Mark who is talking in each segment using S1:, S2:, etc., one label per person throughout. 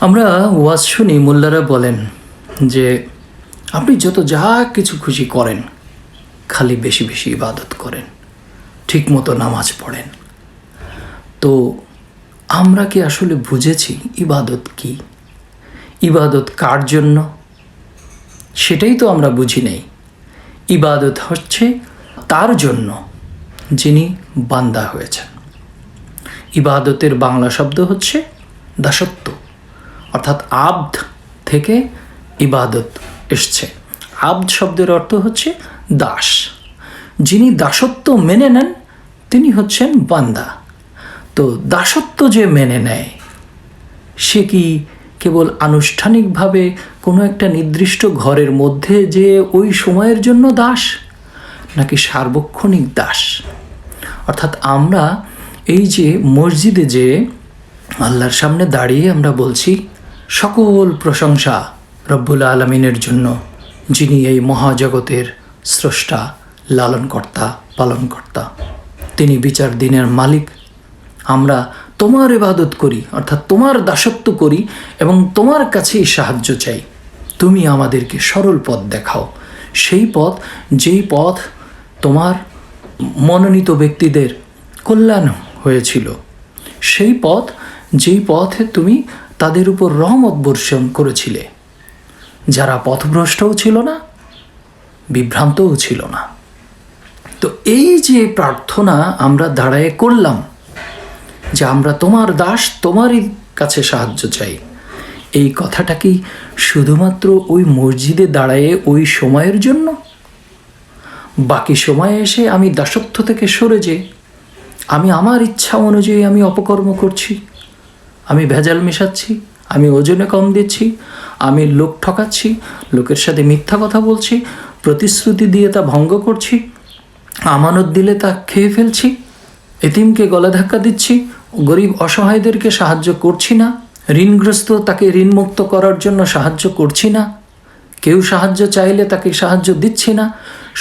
S1: আমরা ওয়াজ শুনি, মোল্লারা বলেন যে, আপনি যত যা কিছু খুশি করেন, খালি বেশি বেশি ইবাদত করেন ঠিক মতো নামাজ পড়েন। তো আমরা কি আসলে বুঝেছি ইবাদত কি? ইবাদত কার জন্য? সেটাই তো আমরা বুঝি নেই। ইবাদত হচ্ছে তার জন্য যিনি বান্দা হয়েছেন। ইবাদতের বাংলা শব্দ হচ্ছে দাসত্ব। অর্থাৎ আব্দ থেকে ইবাদত এসছে। আব্দ শব্দের অর্থ হচ্ছে দাস। যিনি দাসত্ব মেনে নেন, তিনি হচ্ছেন বান্দা। তো দাসত্ব যে মেনে নেয়, সে কি কেবল আনুষ্ঠানিকভাবে কোনো একটা নির্দিষ্ট ঘরের মধ্যে যে ওই সময়ের জন্য দাস, নাকি সার্বক্ষণিক দাস? অর্থাৎ আমরা এই যে মসজিদে যে আল্লাহর সামনে দাঁড়িয়ে আমরা বলছি সকল প্রশংসা রব্বুল আলমিনের জন্য, যিনি এই মহাজগতের স্রষ্টা, লালনকর্তা, পালনকর্তা। তিনি বিচার দিনের মালিক। আমরা তোমার ইবাদত করি, অর্থাৎ তোমার দাসত্ব করি এবং তোমার কাছেই সাহায্য চাই। তুমি আমাদেরকে সরল পথ দেখাও। সেই পথ, যেই পথ তোমার মনোনীত ব্যক্তিদের কল্যাণ হয়েছিল, সেই পথ যেই পথে তুমি তাদের উপর রহমত বর্ষণ করেছিলে, যারা পথভ্রষ্টও ছিল না, বিভ্রান্তও ছিল না। তো এই যে প্রার্থনা আমরা দাঁড়ায় করলাম, যে আমরা তোমার দাস, তোমারই কাছে সাহায্য চাই, এই কথাটা কি শুধুমাত্র ওই মসজিদে দাঁড়ায়ে ওই সময়ের জন্য? বাকি সময়ে এসে আমি দাসত্ব থেকে সরে যে আমি আমার ইচ্ছা অনুযায়ী আমি অপকর্ম করছি। আমি ভেজাল মেশাচ্ছি, আমি ওজনে কম দিচ্ছি, আমি লোক ঠকাচ্ছি, লোকের সাথে মিথ্যা কথা বলছি, প্রতিশ্রুতি দিয়ে তা ভঙ্গ করছি, আমানত দিলে তা খেয়ে ফেলছি, এতিমকে গলা ধাক্কা দিচ্ছি, গরিব অসহায়দেরকে সাহায্য করছি না, ঋণগ্রস্ত তাকে ঋণমুক্ত করার জন্য সাহায্য করছি না, কেউ সাহায্য চাইলে তাকে সাহায্য দিচ্ছি না,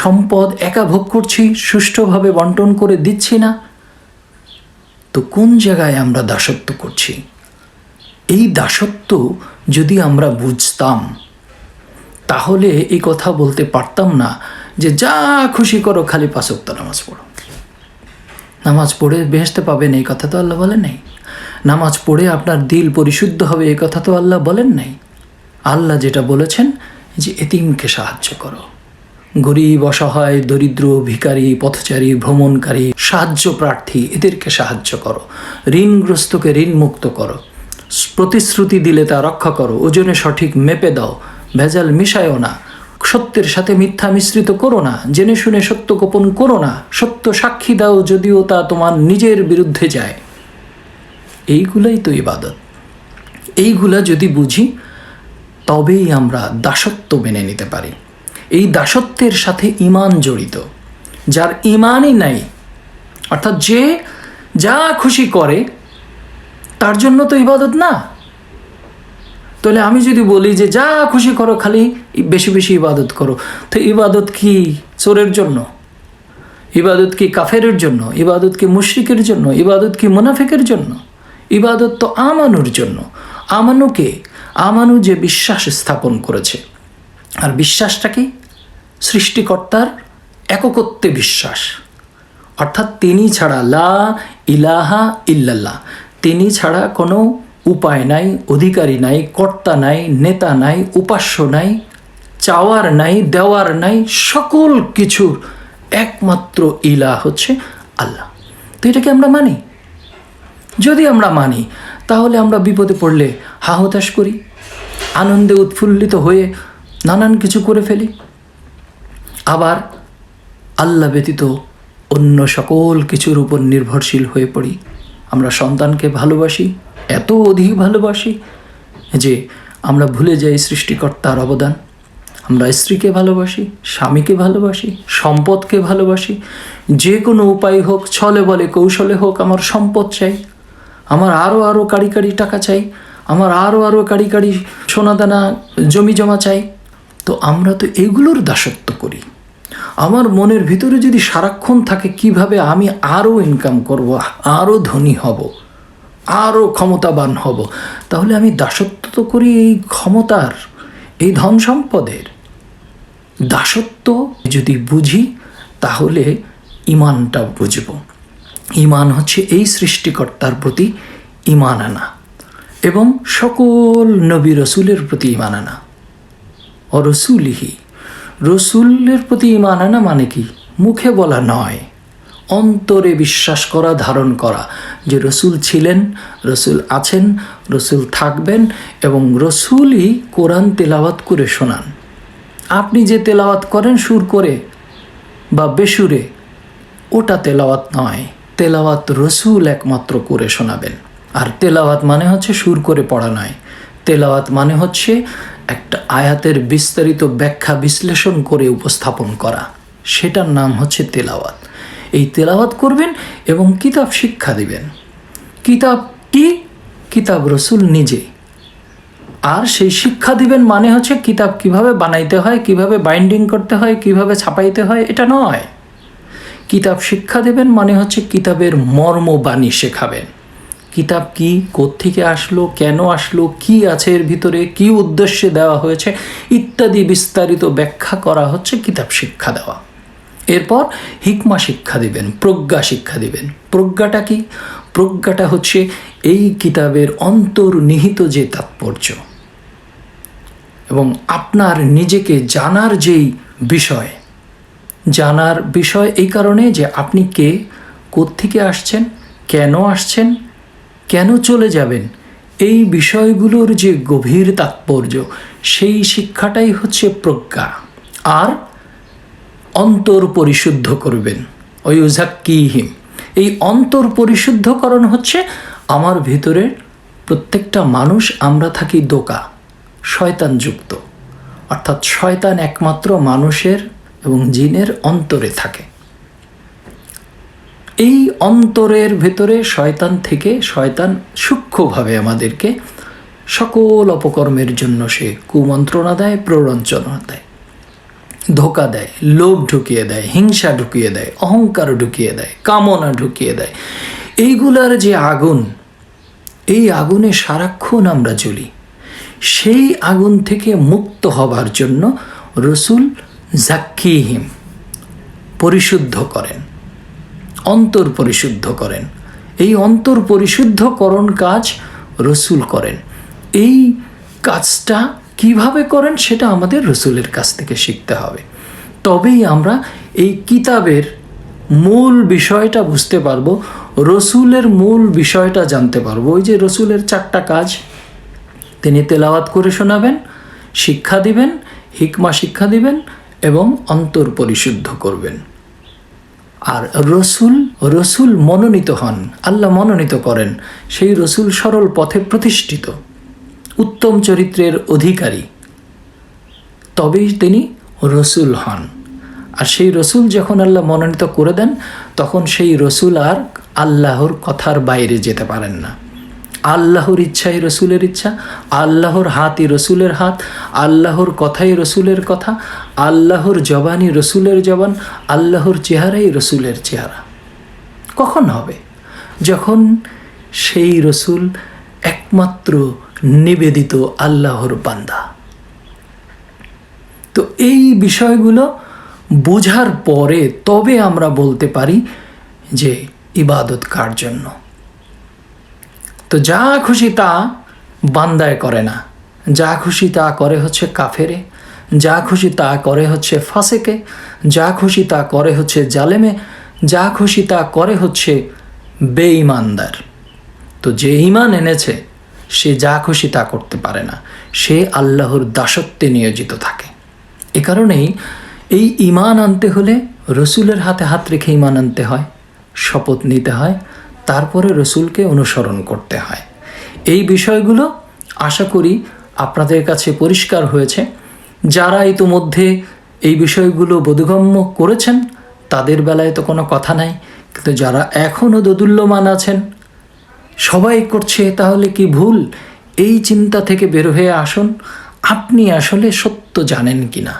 S1: সম্পদ একা ভোগ করছি, সুষ্ঠুভাবে বন্টন করে দিচ্ছি না, তো কোন জায়গায় আমরা দাসত্ব করছি? এই দাসত্ব যদি আমরা বুঝতাম, তাহলে এই কথা বলতে পারতাম না যে যা খুশি করো, খালি পাঁচক্ত নামাজ পড়ো। নামাজ পড়ে বেহেসতে পাবেন, এই কথা তো আল্লাহ বলেন নাই। নামাজ পড়ে আপনার দিল পরিশুদ্ধ হবে, এই কথা তো আল্লাহ বলেন নাই। আল্লাহ যেটা বলেছেন যে এতিমকে সাহায্য করো। গরিব, অসহায়, দরিদ্র ভিকারী পথচারী, ভ্রমণকারী, সাহায্য প্রার্থী, এদেরকে সাহায্য করো। ঋণগ্রস্তকে ঋণ মুক্ত করো। প্রতিশ্রুতি দিলে তা রক্ষা করো, ওজনে সঠিক মেপে দাও, ভেজাল মিশায়ও না, সত্যের সাথে মিথ্যা মিশ্রিত করো না, জেনে শুনে সত্য গোপন করো না, সত্য সাক্ষী দাও যদিও তা তোমার নিজের বিরুদ্ধে যায়। এইগুলাই তো ইবাদত। এইগুলা যদি বুঝি, তবেই আমরা দাসত্ব মেনে নিতে পারি। এই দাসত্বের সাথে ইমান জড়িত। যার ইমানই নাই, অর্থাৎ যে যা খুশি করে তার জন্য তো ইবাদত না। তাহলে আমি যদি বলি যে, যা খুশি করো, খালি বেশি বেশি ইবাদত করো। তো ইবাদত কি চোরের জন্য? ইবাদত কি কাফেরের জন্য? ইবাদত কি মুশরিকের জন্য? ইবাদত কি মুনাফিকের জন্য? ইবাদত তো আমানুর জন্য। আমানুকে আমানু যে বিশ্বাস স্থাপন করেছে। আর বিশ্বাসটা কি? সৃষ্টিকর্তার এককত্বে বিশ্বাস। অর্থাৎ তিনি ছাড়া লা ইলাহা ইল্লাল্লাহ। তিনি ছাড়া কোনো উপায় নাই, অধিকারী নাই, কর্তা নাই, নেতা নাই, উপাস্য নাই, চাওয়ার নাই, দেওয়ার নাই, সকল কিছুর একমাত্র ইলা হচ্ছে আল্লাহ। তো এটাকে আমরা মানি? যদি আমরা মানি, তাহলে আমরা বিপদে পড়লে হাহতাশ করি, আনন্দে উৎফুল্লিত হয়ে নানান কিছু করে ফেলি। আবার আল্লাহ ব্যতীত অন্য সকল কিছুর উপর নির্ভরশীল হয়ে পড়ি। আমরা সন্তানকে ভালোবাসি, এত অধিক ভালোবাসি যে আমরা ভুলে যাই সৃষ্টিকর্তার অবদান। আমরা স্ত্রীকে ভালোবাসি, স্বামীকে ভালোবাসি, সম্পদকে ভালোবাসি, যে কোনো উপায় হোক, ছলে বলে, কৌশলে হোক, আমার সম্পদ চাই। আমার আরও আরও কাড়ি কাড়ি টাকা চাই। আমার আরও আরও কাড়ি কাড়ি সোনাদানা, জমি জমা চাই। তো আমরা তো এগুলোর দাসত্ব করি। আমার মনের ভিতরে যদি সারাক্ষণ থাকে, কীভাবে আমি আরও ইনকাম করব, আরও ধনী হব, আরও ক্ষমতাবান হব? তাহলে আমি দাসত্ব তো করি এই ক্ষমতার, এই ধন সম্পদের। দাসত্ব যদি বুঝি, তাহলে ইমানটা বুঝব। ইমান হচ্ছে এই সৃষ্টিকর্তার প্রতি ইমান আনা এবং সকল নবী রসুলের প্রতি ইমান আনা। ও রসুলিহি। রসুলের প্রতি ইমান আনা মানে কি? মুখে বলা নয়। অন্তরে বিশ্বাস করা, ধারণ করা। যে রসুল ছিলেন, রসুল আছেন, রসুল থাকবেন এবং রসুলই কোরআন তেলাওয়াত করে শোনান। আপনি যে তেলাওয়াত করেন সুর করে বা বেসুরে, ওটা তেলাওয়াত নয়। তেলাওয়াত রসুল একমাত্র করে শোনাবেন। আর তেলাওয়াত মানে হচ্ছে সুর করে পড়া নয়। তেলাওয়াত মানে হচ্ছে একটা আয়াতের বিস্তারিত ব্যাখ্যা বিশ্লেষণ করে উপস্থাপন করা। সেটার নাম হচ্ছে তেলাওয়াত। এই তেলাওয়াত করবেন এবং কিতাব শিক্ষা দিবেন। কিতাব কি? কিতাব রসুল নিজেই আর সেই শিক্ষা দিবেন মানে হচ্ছে কিতাব কীভাবে বানাইতে হয়, কীভাবে বাইন্ডিং করতে হয়, কীভাবে ছাপাইতে হয়, এটা নয়। কিতাব শিক্ষা দেবেন মানে হচ্ছে কিতাবের মর্ম বাণী শেখাবেন। কিতাব কি থেকে আসলো, কেন আসলো, কি আছে এর ভিতরে, কি উদ্দেশ্যে দেওয়া হয়েছে, ইত্যাদি বিস্তারিত ব্যাখ্যা করা হচ্ছে কিতাব শিক্ষা দেওয়া। এরপর হিকমা শিক্ষা দিবেন, প্রজ্ঞা শিক্ষা দিবেন। প্রজ্ঞাটা কি? প্রজ্ঞাটা হচ্ছে এই কিতাবের অন্তর্নিহিত যে তাৎপর্য এবং আপনার নিজেকে জানার যেই বিষয়, জানার বিষয় এই কারণে যে আপনি কে থেকে আসছেন, কেন আসছেন কেন চলে যাবেন? এই বিষয়গুলোর যে গভীর তাৎপর্য, সেই শিক্ষাটাই হচ্ছে প্রজ্ঞা। আর অন্তর পরিশুদ্ধ করবেন। হিম এই অন্তর পরিশুদ্ধকরণ হচ্ছে আমার ভিতরের প্রত্যেকটা মানুষ, আমরা থাকি দোকা, শয়তানযুক্ত। অর্থাৎ শয়তান একমাত্র মানুষের এবং জিনের অন্তরে থাকে। এই অন্তরের ভেতরে শয়তান থেকে শয়তান সূক্ষ্মভাবে আমাদেরকে সকল অপকর্মের জন্য সে কুমন্ত্রণা দেয় প্ররঞ্চনা দেয়, ধোকা দেয়, লোভ ঢুকিয়ে দেয়, হিংসা ঢুকিয়ে দেয়, অহংকার ঢুকিয়ে দেয়, কামনা ঢুকিয়ে দেয়। এইগুলার যে আগুন, এই আগুনে সারাক্ষণ আমরা জ্বলি। সেই আগুন থেকে মুক্ত হবার জন্য রসুল জাক্কিহিম পরিশুদ্ধ করেন। অন্তর পরিশুদ্ধ করেন। এই অন্তর পরিশুদ্ধকরণ কাজ রসুল করেন। এই কাজটা কীভাবে করেন সেটা আমাদের রসুলের কাছ থেকে শিখতে হবে। তবেই আমরা এই কিতাবের মূল বিষয়টা বুঝতে পারব, রসুলের মূল বিষয়টা জানতে পারব। ওই যে রসুলের চারটা কাজ, তিনি তেলাওয়াত করে শোনাবেন, শিক্ষা দিবেন, হিকমা শিক্ষা দিবেন এবং অন্তর পরিশুদ্ধ করবেন। আর রসুল রসুল মনোনীত হন, আল্লাহ মনোনীত করেন। সেই রসুল সরল পথে প্রতিষ্ঠিত, উত্তম চরিত্রের অধিকারী। তবেই তিনি রসুল হন। আর সেই রসুল যখন আল্লাহ মনোনীত করে দেন, তখন সেই রসুল আর আল্লাহর কথার বাইরে যেতে পারেন না। আল্লাহর ইচ্ছাই রসুলের ইচ্ছা, আল্লাহর হাতই রসুলের হাত, আল্লাহর কথাই রসুলের কথা, আল্লাহর জবানই রসুলের জবান, আল্লাহর চেহারাই রসুলের চেহারা। কখন হবে? যখন সেই রসুল একমাত্র নিবেদিত আল্লাহর বান্দা। তো এই বিষয়গুলো বোঝার পরে তবে আমরা বলতে পারি যে ইবাদত কার জন্য? তো যা খুশি তা বান্দায় করে না। যা খুশি তা করে হচ্ছে কাফেরে। যা খুশি তা করে হচ্ছে ফাঁসেকে। যা খুশি তা করে হচ্ছে জালেমে। যা খুশি তা করে হচ্ছে বেঈমানদার। তো যে ইমান এনেছে, সে যা খুশি তা করতে পারে না। সে আল্লাহর দাসত্বে নিয়োজিত থাকে। এ কারণেই এই ইমান আনতে হলে রসুলের হাতে হাত রেখে ইমান আনতে হয়, শপথ নিতে হয় তারপরে রসুলকে অনুসরণ করতে হয়। এই বিষয়গুলো আশা করি আপনাদের কাছে পরিষ্কার হয়েছে। যারা ইতোমধ্যে এই বিষয়গুলো বোধগম্য করেছেন, তাদের বেলায় তো কোনো কথা নাই। কিন্তু যারা এখনও দোদুল্যমান আছেন, সবাই করছে, তাহলে কি ভুল? এই চিন্তা থেকে বের হয়ে আসুন। আপনি আসলে সত্য জানেন কি না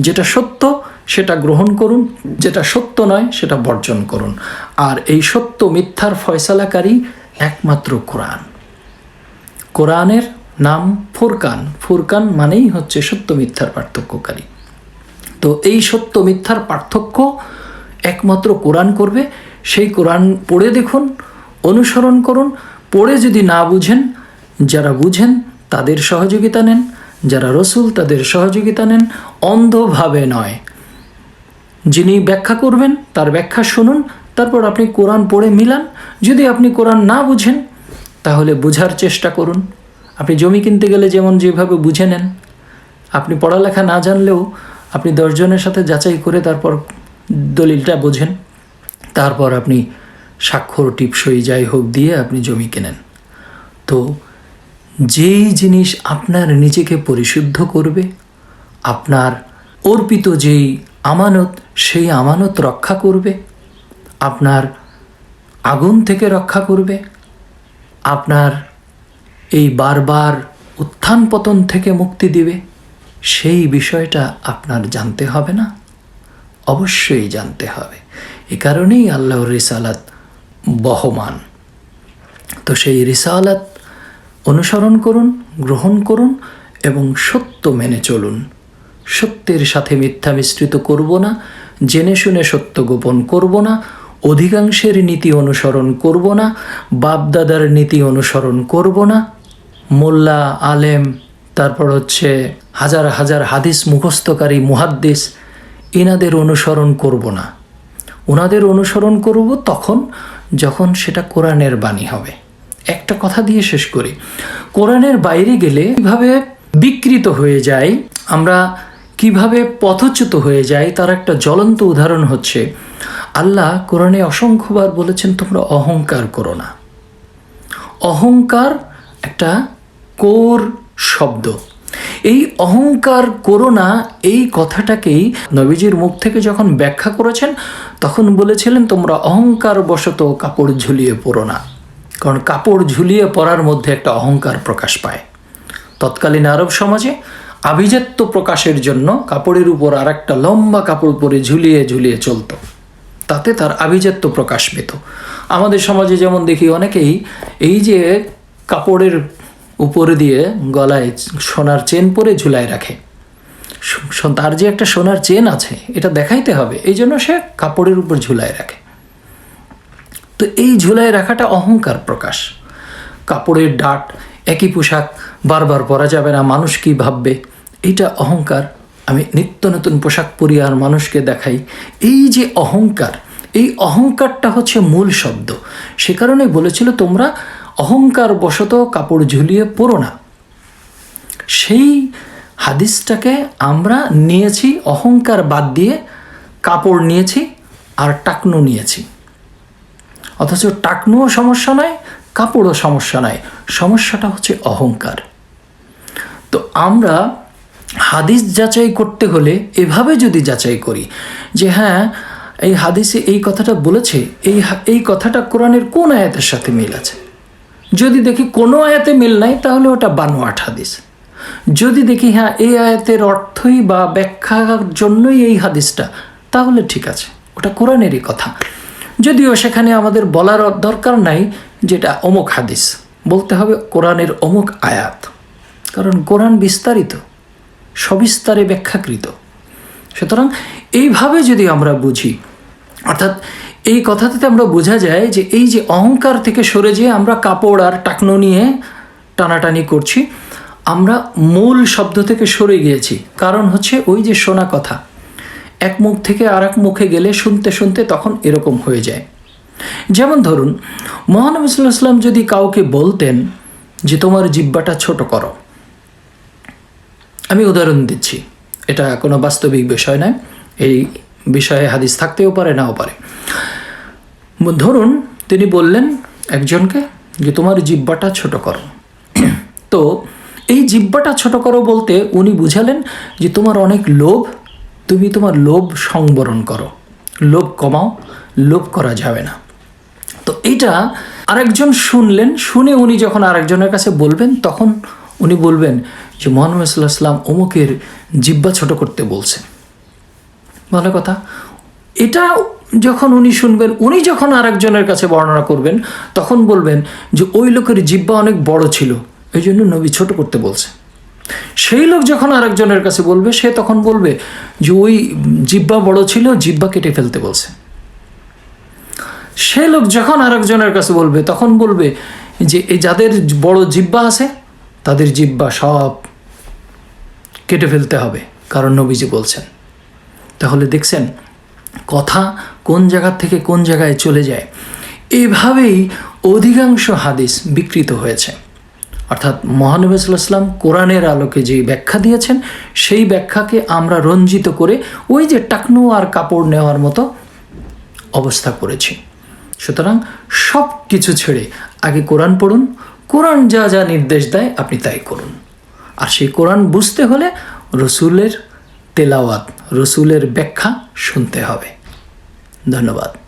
S1: যেটা সত্য সেটা গ্রহণ করুন, যেটা সত্য নয়, সেটা বর্জন করুন। আর এই সত্য মিথ্যার ফয়সালাকারী একমাত্র কোরআন। কোরআনের নাম ফুরকান। ফুরকান মানেই হচ্ছে সত্য মিথ্যার পার্থক্যকারী। তো এই সত্য মিথ্যার পার্থক্য একমাত্র কোরআন করবে। সেই কোরআন পড়ে দেখুন, অনুসরণ করুন। পড়ে যদি না বুঝেন, যারা বুঝেন তাদের সহযোগিতা নেন, যারা রসুল তাদের সহযোগিতা নেন। অন্ধভাবে নয় যিনি ব্যাখ্যা করবেন, তার ব্যাখ্যা শুনুন, তারপর আপনি কোরআন পড়ে মিলান। যদি আপনি কোরআন না বুঝেন, তাহলে বোঝার চেষ্টা করুন। আপনি জমি কিনতে গেলে যেমন যেভাবে বুঝে নেন। আপনি পড়ালেখা না জানলেও আপনি দশজনের সাথে যাচাই করে তারপর দলিলটা বোঝেন। তারপর আপনি স্বাক্ষর, টিপসই যাই হোক দিয়ে আপনি জমি কেনেন। তো যেই জিনিস আপনার নিজেকে পরিশুদ্ধ করবে, আপনার অর্পিত যেই আমানত, সেই আমানত রক্ষা করবে। আপনার আগুন থেকে রক্ষা করবে। আপনার এই বারবার উত্থান পতন থেকে মুক্তি দিবে। সেই বিষয়টা আপনার জানতে হবে না। অবশ্যই জানতে হবে। এ কারণেই আল্লাহর রিসালাত বহমান। তো সেই রিসালাত অনুসরণ করুন, গ্রহণ করুন এবং সত্য মেনে চলুন। সত্যের সাথে মিথ্যা মিশ্রিত করব না, জেনে শুনে সত্য গোপন করব না, অধিকাংশের নীতি অনুসরণ করব না, বাপদাদার নীতি অনুসরণ করব না। মোল্লা, আলেম, তারপর হচ্ছে হাজার হাজার হাদিস মুখস্থকারী মুহাদ্দিস এনাদের অনুসরণ করব না। ওনাদের অনুসরণ করব তখন যখন সেটা কোরআনের বাণী হবে। একটা কথা দিয়ে শেষ করি। কোরআনের বাইরে গেলে কীভাবে বিকৃত হয়ে যায়, আমরা কীভাবে পথচ্যুত হয়ে যায়, তার একটা জ্বলন্ত উদাহরণ হচ্ছে, আল্লাহ কোরআনে অসংখ্যবার বলেছেন, তোমরা অহংকার করো না। অহংকার একটা কোর শব্দ। এই অহংকার করো না, এই কথাটাকেই নবীজির মুখ থেকে যখন ব্যাখ্যা করেছেন, তখন বলেছিলেন, তোমরা অহংকার বশত কাপড় ঝুলিয়ে পড়ো না। কারণ কাপড় ঝুলিয়ে পরার মধ্যে একটা অহংকার প্রকাশ পায়। তৎকালীন আরব সমাজে আভিজাত্য প্রকাশের জন্য কাপড়ের উপর আর একটা লম্বা কাপড় পরে ঝুলিয়ে ঝুলিয়ে চলতো। তাতে তার আভিজাত্য প্রকাশ পেত। আমাদের সমাজে যেমন দেখি অনেকেই এই যে কাপড়ের উপরে দিয়ে গলায় সোনার চেন পরে ঝুলায় রাখে। তার যে একটা সোনার চেন আছে, এটা দেখাইতে হবে, এই জন্য সে কাপড়ের উপর ঝুলায় রাখে। তো এই ঝুলায় রাখাটা অহংকার প্রকাশ। কাপড়ের ডাট, একই পোশাক বারবার পরা যাবে না, মানুষ কি ভাববে? এইটা অহংকার। আমি নিত্য নতুন পোশাক পরি আর মানুষকে দেখাই। এই যে অহংকার, এই অহংকারটা হচ্ছে মূল শব্দ। সে কারণে বলেছিল তোমরা অহংকার বশত কাপড় ঝুলিয়ে পড়ো না। সেই হাদিসটাকে আমরা নিয়েছি, অহংকার বাদ দিয়ে কাপড় নিয়েছি আর টাকনু নিয়েছি। অথচ টাকনুও সমস্যা নয়, কাপড়ও সমস্যা নয়। সমস্যাটা হচ্ছে অহংকার। তো আমরা হাদিস যাচাই করতে হলে এভাবে যদি যাচাই করি যে হ্যাঁ এই হাদিসে এই কথাটা বলেছে, এই এই কথাটা কোরআনের কোন আয়াতের সাথে মিল আছে? যদি দেখি কোনো আয়াতে মিল নাই, তাহলে ওটা বানোয়াট হাদিস। যদি দেখি হ্যাঁ এই আয়াতের অর্থই বা ব্যাখ্যার জন্যই এই হাদিসটা, তাহলে ঠিক আছে, ওটা কোরআনেরই কথা। যদিও সেখানে আমাদের বলার দরকার নাই যেটা অমুক হাদিস, বলতে হবে কোরআনের অমুক আয়াত। কারণ কোরআন বিস্তারিত। সবিস্তারে ব্যাখ্যাকৃত। সুতরাং এইভাবে যদি আমরা বুঝি, অর্থাৎ এই কথাটাতে আমরা বোঝা যায় যে এই যে অহংকার থেকে সরে যেয়ে আমরা কাপড় আর টাকনো নিয়ে টানাটানি করছি, আমরা মূল শব্দ থেকে সরে গিয়েছি। কারণ হচ্ছে ওই যে শোনা কথা, এক মুখ থেকে আর এক মুখে গেলে শুনতে শুনতে তখন এরকম হয়ে যায়। যেমন ধরুন, মহানবী সাল্লাহ যদি কাউকে বলতেন যে তোমার জিব্বাটা ছোট করো আমি উদাহরণ দিচ্ছি। এটা কোনো বাস্তবিক বিষয় নয়। এই বিষয়ে হাদিস থাকতেও পারে, নাও পারে। ধরুন, তিনি বললেন একজনকে যে, তোমার জিব্বাটা ছোট করো। তো এই জিব্বাটা ছোট করো বলতে উনি বুঝালেন যে, তোমার অনেক লোভ, তুমি তোমার লোভ সংবরণ করো। লোভ কমাও, লোভ করা যাবে না। তো এইটা আরেকজন শুনলেন, শুনে উনি যখন আরেকজনের কাছে বলবেন, তখন উনি বলবেন যে মোহাম্মদ সাল্লাহ সাল্লাম অমুকের জিব্বা ছোট করতে বলছেন ভালো কথা? এটা যখন উনি শুনবেন, উনি যখন আরেকজনের কাছে বর্ণনা করবেন, তখন বলবেন যে ওই লোকের জিব্বা অনেক বড় ছিল এই জন্য নবী ছোট করতে বলছে। সেই লোক যখন আরেকজনের কাছে বলবে, সে তখন বলবে যে ওই জিব্বা বড় ছিল জিব্বা কেটে ফেলতে বলছে। সে লোক যখন আরেকজনের কাছে বলবে, তখন বলবে যে, এই যাদের বড় জিব্বা আছে, তাদের জিব্বা সব কেটে ফেলতে হবে, কারণ নবীজি বলছেন। তাহলে দেখছেন, কথা কোন জায়গা থেকে কোন জায়গায় চলে যায়, এভাবেই অধিকাংশ হাদিস বিকৃত হয়েছে। অর্থাৎ মহানবী সাল্লাম কোরআনের আলোকে যে ব্যাখ্যা দিয়েছেন, সেই ব্যাখ্যাকে আমরা রঞ্জিত করে ওই যে টাকনু আর কাপড় নেওয়ার মতো অবস্থা করেছি। সুতরাং সব কিছু ছেড়ে আগে কোরআন পড়ুন, কোরআন যা যা নির্দেশ দেয় আপনি তাই করুন। আর সেই কোরআন বুঝতে হলে রসুলের তেলাওয়াত রসুলের ব্যাখ্যা শুনতে হবে। ধন্যবাদ।